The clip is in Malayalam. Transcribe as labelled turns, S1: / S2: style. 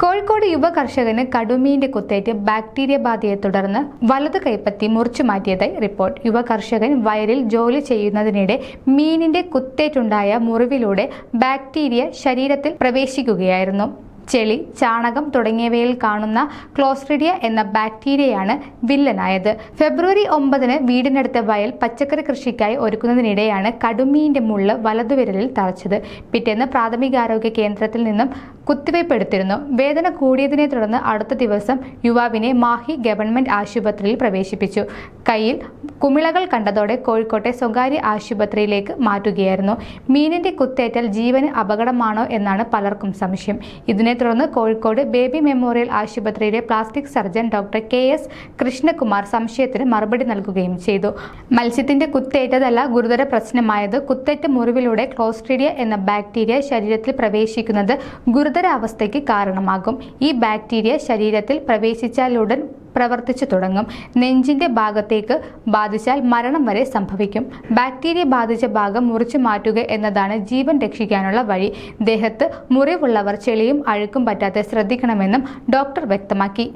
S1: കോഴിക്കോട് യുവ കർഷകന് കടുമീന്റെ കുത്തേറ്റ് ബാക്ടീരിയ ബാധയെ തുടർന്ന് വലത് കൈപ്പത്തി മുറിച്ചു മാറ്റിയതായി റിപ്പോർട്ട്. യുവ കർഷകൻ വയലിൽ ജോലി ചെയ്യുന്നതിനിടെ മീനിന്റെ കുത്തേറ്റുണ്ടായ മുറിവിലൂടെ ബാക്ടീരിയ ശരീരത്തിൽ പ്രവേശിക്കുകയായിരുന്നു. ചെളി ചാണകം തുടങ്ങിയവയിൽ കാണുന്ന ക്ലോസ്ട്രിഡിയ എന്ന ബാക്ടീരിയയാണ് വില്ലനായത്. ഫെബ്രുവരി ഒമ്പതിന് വീടിനടുത്ത വയൽ പച്ചക്കറി കൃഷിക്കായി ഒരുക്കുന്നതിനിടെയാണ് കടുമീന്റെ മുള്ള് വലതുവിരലിൽ തറച്ചത് പിറ്റേന്ന് പ്രാഥമികാരോഗ്യ കേന്ദ്രത്തിൽ നിന്നും കുത്തിവയ്പ് എടുത്തിരുന്നു വേദന കൂടിയതിനെ തുടർന്ന് അടുത്ത ദിവസം യുവാവിനെ മാഹി ഗവൺമെന്റ് ആശുപത്രിയിൽ പ്രവേശിപ്പിച്ചു. കയ്യിൽ കുമിളകൾ കണ്ടതോടെ കോഴിക്കോട്ടെ സ്വകാര്യ ആശുപത്രിയിലേക്ക് മാറ്റുകയായിരുന്നു. മീനിന്റെ കുത്തേറ്റാൽ ജീവന് അപകടമാണോ എന്നാണ് പലർക്കും സംശയം. ഇതിനെ തുടർന്ന് കോഴിക്കോട് ബേബി മെമ്മോറിയൽ ആശുപത്രിയിലെ plastic surgeon doctor K S Krishnakumar സംശയത്തിന് മറുപടി നൽകുകയും ചെയ്തു. മത്സ്യത്തിന്റെ കുത്തേറ്റതല്ല ഗുരുതര പ്രശ്നമായത്. കുത്തേറ്റ മുറിവിലൂടെ ക്ലോസ്ട്രീഡിയ എന്ന ബാക്ടീരിയ ശരീരത്തിൽ പ്രവേശിക്കുന്നത് ഗുരുതരാവസ്ഥയ്ക്ക് കാരണമാകും. ഈ ബാക്ടീരിയ ശരീരത്തിൽ പ്രവേശിച്ചാലുടൻ പ്രവർത്തിച്ചു തുടങ്ങും. നെഞ്ചിന്റെ ഭാഗത്തേക്ക് ബാധിച്ചാൽ മരണം വരെ സംഭവിക്കും. ബാക്ടീരിയ ബാധിച്ച ഭാഗം മുറിച്ചു മാറ്റുക എന്നതാണ് ജീവൻ രക്ഷിക്കാനുള്ള വഴി. ദേഹത്ത് മുറിവുള്ളവർ ചെളിയും അഴുക്കും പറ്റാതെ ശ്രദ്ധിക്കണമെന്നും ഡോക്ടർ വ്യക്തമാക്കി.